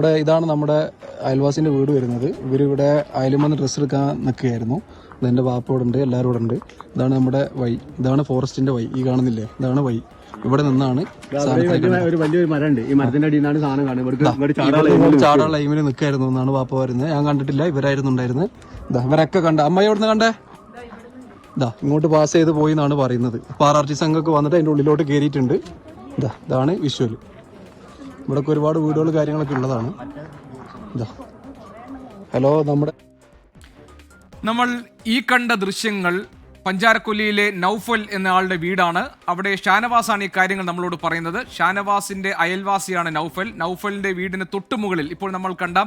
ഇവിടെ ഇതാണ് നമ്മുടെ അയൽവാസിന്റെ വീട് വരുന്നത്. ഇവരിവിടെ അയലുമെന്ന് ഡ്രസ്സ് എടുക്കാൻ നിൽക്കുകയായിരുന്നു. ഇതെന്റെ വാപ്പോടെ ഉണ്ട് എല്ലാവരും ഇവിടെ ഉണ്ട്. ഇതാണ് നമ്മുടെ വഴി. ഇതാണ് ഫോറസ്റ്റിന്റെ വഴി. ഈ കാണുന്നില്ലേ? ഇതാണ് വഴി. ഇവിടെ നിന്നാണ് വലിയൊരു മരമുണ്ട്. ഈ മരത്തിന്റെ അടിയിൽ നിന്നാണ് സാധനം കാണുന്നത്. ലൈമിൽ നിൽക്കായിരുന്നു എന്നാണ് വാപ്പ വരുന്നത് ഞാൻ കണ്ടിട്ടില്ല ഇവരായിരുന്നു ഉണ്ടായിരുന്നത്. ഇവരൊക്കെ കണ്ട. അമ്മ എവിടുന്ന് കണ്ടേ? ഇതാ ഇങ്ങോട്ട് പാസ് ചെയ്ത് പോയി എന്നാണ് പറയുന്നത്. പാറാർച്ചി സംഘമൊക്കെ വന്നിട്ട് അതിന്റെ ഉള്ളിലോട്ട് കയറിയിട്ടുണ്ട്. ഇതാ ഇതാണ് വിഷ്വൽ ഇവിടെയൊക്കെ ഒരുപാട് വീടുകൾ കാര്യങ്ങളൊക്കെ ഉള്ളതാണ്. ഹലോ നമ്മുടെ നമ്മൾ ഈ കണ്ട ദൃശ്യങ്ങൾ പഞ്ചാരക്കൊല്ലിയിലെ നൗഫൽ എന്ന ആളുടെ വീടാണ്. അവിടെ ഷാനവാസാണ് ഈ കാര്യങ്ങൾ നമ്മളോട് പറയുന്നത്. ഷാനവാസിന്റെ അയൽവാസിയാണ് നൗഫൽ. നൗഫലിന്റെ വീടിന് തൊട്ടുമുകളിൽ ഇപ്പോൾ നമ്മൾ കണ്ട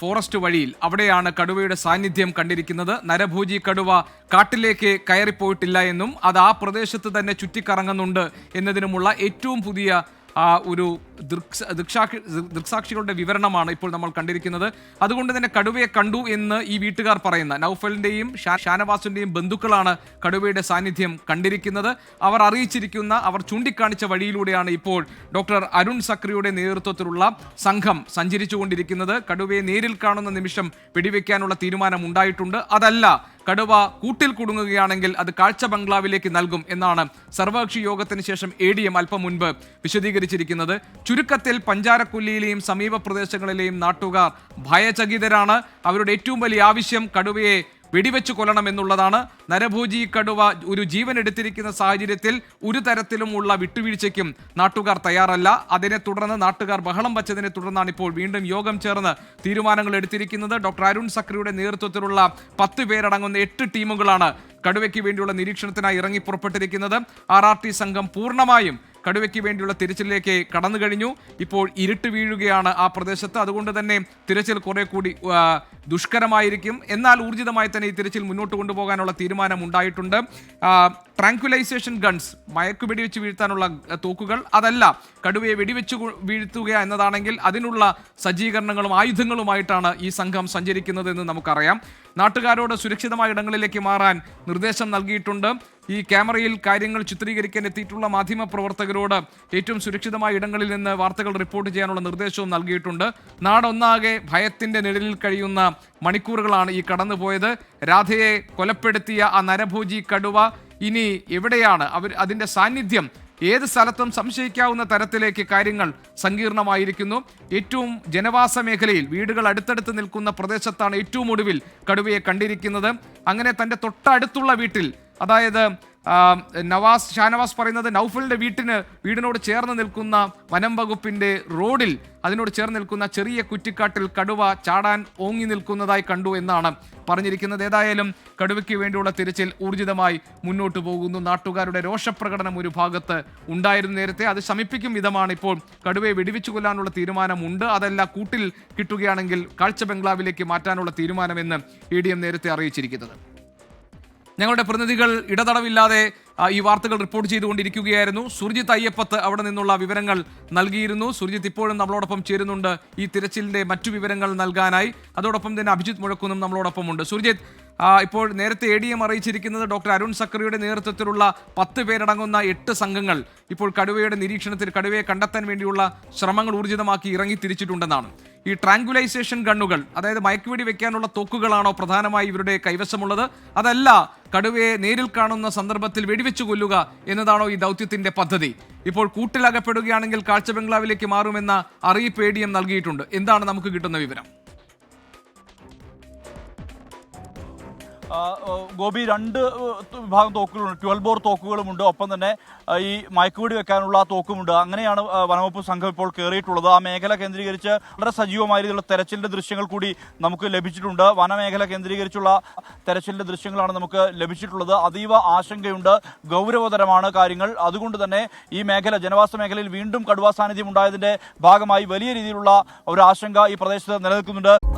ഫോറസ്റ്റ് വഴിയിൽ അവിടെയാണ് കടുവയുടെ സാന്നിധ്യം കണ്ടിരിക്കുന്നത്. നരഭൂജി കടുവ കാട്ടിലേക്ക് കയറിപ്പോയിട്ടില്ല എന്നും അത് ആ പ്രദേശത്ത് തന്നെ ചുറ്റിക്കറങ്ങുന്നുണ്ട് എന്നതിനുമുള്ള ഏറ്റവും പുതിയ ആ ഒരു ദൃക്സ ദൃക്സാക്ഷി ദൃക്സാക്ഷികളുടെ വിവരണമാണ് ഇപ്പോൾ നമ്മൾ കണ്ടിരിക്കുന്നത്. അതുകൊണ്ട് തന്നെ കടുവയെ കണ്ടു എന്ന് ഈ വീട്ടുകാർ പറയുന്ന നൌഫലിന്റെയും ഷാനവാസിന്റെയും ബന്ധുക്കളാണ് കടുവയുടെ സാന്നിധ്യം കണ്ടിരിക്കുന്നത്. അവർ അറിയിച്ചിരിക്കുന്ന അവർ ചൂണ്ടിക്കാണിച്ച വഴിയിലൂടെയാണ് ഇപ്പോൾ ഡോക്ടർ അരുൺ സക്രിയുടെ നേതൃത്വത്തിലുള്ള സംഘം സഞ്ചരിച്ചുകൊണ്ടിരിക്കുന്നത്. കടുവയെ നേരിൽ കാണുന്ന നിമിഷം വെടിവെക്കാനുള്ള തീരുമാനം ഉണ്ടായിട്ടുണ്ട് അതല്ല കടുവ കൂട്ടിൽ കുടുങ്ങുകയാണെങ്കിൽ അത് കാഴ്ച ബംഗ്ലാവിലേക്ക് നൽകും എന്നാണ് സർവകക്ഷി യോഗത്തിന് ശേഷം എ ഡി എം അല്പം മുൻപ് വിശദീകരിച്ചിരിക്കുന്നത്. ചുരുക്കത്തിൽ പഞ്ചാരക്കൊല്ലിയിലെയും സമീപ പ്രദേശങ്ങളിലെയും നാട്ടുകാർ ഭയചകിതരാണ്. അവരുടെ ഏറ്റവും വലിയ ആവശ്യം കടുവയെ വെടിവെച്ച് കൊല്ലണം എന്നുള്ളതാണ് നരഭോജി കടുവ ഒരു ജീവൻ എടുത്തിരിക്കുന്ന സാഹചര്യത്തിൽ ഒരു തരത്തിലുമുള്ള വിട്ടുവീഴ്ചയ്ക്കും നാട്ടുകാർ തയ്യാറല്ല. അതിനെ തുടർന്ന് നാട്ടുകാർ ബഹളം വച്ചതിനെ തുടർന്നാണ് ഇപ്പോൾ വീണ്ടും യോഗം ചേർന്ന് തീരുമാനങ്ങൾ എടുത്തിരിക്കുന്നത്. ഡോക്ടർ അരുൺ സക്രിയുടെ നേതൃത്വത്തിലുള്ള പത്ത് പേരടങ്ങുന്ന എട്ട് ടീമുകളാണ് കടുവയ്ക്ക് വേണ്ടിയുള്ള നിരീക്ഷണത്തിനായി ഇറങ്ങി പുറപ്പെട്ടിരിക്കുന്നത് ആർ ആർ ടി സംഘം പൂർണമായും കടുവയ്ക്ക് വേണ്ടിയുള്ള തിരച്ചിലേക്ക് കടന്നു കഴിഞ്ഞു. ഇപ്പോൾ ഇരുട്ട് വീഴുകയാണ് ആ പ്രദേശത്ത്. അതുകൊണ്ട് തന്നെ തിരച്ചിൽ കുറെ കൂടി ദുഷ്കരമായിരിക്കും. എന്നാൽ ഊർജിതമായി തന്നെ ഈ തിരച്ചിൽ മുന്നോട്ട് കൊണ്ടുപോകാനുള്ള തീരുമാനം ഉണ്ടായിട്ടുണ്ട്. ട്രാങ്ക്വിലൈസേഷൻ ഗൺസ് മയക്കുവെടി വെച്ച് വീഴ്ത്താനുള്ള തോക്കുകൾ അതല്ല കടുവയെ വെടിവെച്ച് വീഴ്ത്തുക എന്നതാണെങ്കിൽ അതിനുള്ള സജ്ജീകരണങ്ങളും ആയുധങ്ങളുമായിട്ടാണ് ഈ സംഘം സഞ്ചരിക്കുന്നതെന്ന് നമുക്കറിയാം. നാട്ടുകാരോട് സുരക്ഷിതമായ ഇടങ്ങളിലേക്ക് മാറാൻ നിർദ്ദേശം നൽകിയിട്ടുണ്ട്. ഈ ക്യാമറയിൽ കാര്യങ്ങൾ ചിത്രീകരിക്കാൻ എത്തിയിട്ടുള്ള മാധ്യമ പ്രവർത്തകരോട് ഏറ്റവും സുരക്ഷിതമായ ഇടങ്ങളിൽ നിന്ന് വാർത്തകൾ റിപ്പോർട്ട് ചെയ്യാനുള്ള നിർദ്ദേശവും നൽകിയിട്ടുണ്ട്. നാടൊന്നാകെ ഭയത്തിന്റെ നിഴലിൽ കഴിയുന്ന മണിക്കൂറുകളാണ് ഈ കടന്നുപോയത്. രാധയെ കൊലപ്പെടുത്തിയ ആ നരഭോജി കടുവ ഇനി എവിടെയാണ് അവർ അതിന്റെ സാന്നിധ്യം? ഏത് സ്ഥലത്തും സംശയിക്കാവുന്ന തരത്തിലേക്ക് കാര്യങ്ങൾ സങ്കീർണമായിരിക്കുന്നു. ഏറ്റവും ജനവാസ മേഖലയിൽ വീടുകൾ അടുത്തടുത്ത് നിൽക്കുന്ന പ്രദേശത്താണ് ഏറ്റവും ഒടുവിൽ കടുവയെ കണ്ടിരിക്കുന്നത്. അങ്ങനെ തന്റെ തൊട്ടടുത്തുള്ള വീട്ടിൽ അതായത് നവാസ് ഷാനവാസ് പറയുന്നത് നൗഫലിന്റെ വീട്ടിന് വീടിനോട് ചേർന്ന് നിൽക്കുന്ന വനം വകുപ്പിന്റെ റോഡിൽ അതിനോട് ചേർന്ന് നിൽക്കുന്ന ചെറിയ കുറ്റിക്കാട്ടിൽ കടുവ ചാടാൻ ഓങ്ങി നിൽക്കുന്നതായി കണ്ടു എന്നാണ് പറഞ്ഞിരിക്കുന്നത്. ഏതായാലും കടുവയ്ക്ക് വേണ്ടിയുള്ള തിരച്ചിൽ ഊർജിതമായി മുന്നോട്ട് പോകുന്നു. നാട്ടുകാരുടെ രോഷപ്രകടനം ഒരു ഭാഗത്ത് ഉണ്ടായിരുന്നു നേരത്തെ. അത് ശമിപ്പിക്കും വിധമാണ് ഇപ്പോൾ കടുവയെ വെടിവെച്ചു കൊല്ലാനുള്ള തീരുമാനമുണ്ട്. അതല്ല കൂട്ടിൽ കിട്ടുകയാണെങ്കിൽ കാഴ്ച ബംഗ്ലാവിലേക്ക് മാറ്റാനുള്ള തീരുമാനമെന്ന് ഇ ഡി എം നേരത്തെ അറിയിച്ചിരിക്കുന്നത്. ഞങ്ങളുടെ പ്രതിനിധികൾ ഇടതടവില്ലാതെ ഈ വാർത്തകൾ റിപ്പോർട്ട് ചെയ്തുകൊണ്ടിരിക്കുകയായിരുന്നു. സുർജിത്ത് അയ്യപ്പത്ത് അവിടെ നിന്നുള്ള വിവരങ്ങൾ നൽകിയിരുന്നു. സുർജിത്ത് ഇപ്പോഴും നമ്മളോടൊപ്പം ചേരുന്നുണ്ട് ഈ തിരച്ചിലിന്റെ മറ്റു വിവരങ്ങൾ നൽകാനായി. അതോടൊപ്പം തന്നെ അഭിജിത് മുഴക്കുന്നും നമ്മളോടൊപ്പം ഉണ്ട് സുർജിത്ത് ഇപ്പോൾ നേരത്തെ എ ഡി എം അറിയിച്ചിരിക്കുന്നത് ഡോക്ടർ അരുൺ സക്രിയുടെ നേതൃത്വത്തിലുള്ള പത്ത് പേരടങ്ങുന്ന എട്ട് സംഘങ്ങൾ ഇപ്പോൾ കടുവയുടെ നിരീക്ഷണത്തിൽ കടുവയെ കണ്ടെത്താൻ വേണ്ടിയുള്ള ശ്രമങ്ങൾ ഊർജിതമാക്കി ഇറങ്ങി തിരിച്ചിട്ടുണ്ടെന്നാണ്. ഈ ട്രാങ്കുലൈസേഷൻ ഗണ്ണുകൾ അതായത് മയക്കുവെടി വെക്കാനുള്ള തോക്കുകളാണോ പ്രധാനമായി ഇവരുടെ കൈവശമുള്ളത്? അതല്ല കടുവയെ നേരിൽ കാണുന്ന സന്ദർഭത്തിൽ വെടിവെച്ചു കൊല്ലുക എന്നതാണോ ഈ ദൗത്യത്തിന്റെ പദ്ധതി? ഇപ്പോൾ കൂട്ടിലകപ്പെടുകയാണെങ്കിൽ കാഴ്ച ബംഗ്ലാവിലേക്ക് മാറുമെന്ന അറിയിപ്പ് എ നൽകിയിട്ടുണ്ട്. എന്താണ് നമുക്ക് കിട്ടുന്ന വിവരം? ഗോപി രണ്ട് വിഭാഗം തോക്കുകളുണ്ട്. Twelve bore തോക്കുകളുമുണ്ട്. ഒപ്പം തന്നെ ഈ മയക്കുവെടി വെക്കാനുള്ള തോക്കുമുണ്ട്. അങ്ങനെയാണ് വനവകുപ്പ് സംഘം ഇപ്പോൾ കയറിയിട്ടുള്ളത് ആ മേഖല കേന്ദ്രീകരിച്ച് വളരെ സജീവമായ രീതിയിലുള്ള തെരച്ചിലിന്റെ ദൃശ്യങ്ങൾ കൂടി നമുക്ക് ലഭിച്ചിട്ടുണ്ട്. വനമേഖല കേന്ദ്രീകരിച്ചുള്ള തെരച്ചിലിന്റെ ദൃശ്യങ്ങളാണ് നമുക്ക് ലഭിച്ചിട്ടുള്ളത്. അതീവ ആശങ്കയുണ്ട്. ഗൗരവതരമാണ് കാര്യങ്ങൾ. അതുകൊണ്ട് തന്നെ ഈ മേഖല ജനവാസ മേഖലയിൽ വീണ്ടും കടുവാ സാന്നിധ്യം ഉണ്ടായതിന്റെ ഭാഗമായി വലിയ രീതിയിലുള്ള ഒരു ആശങ്ക ഈ പ്രദേശത്ത് നിലനിൽക്കുന്നുണ്ട്.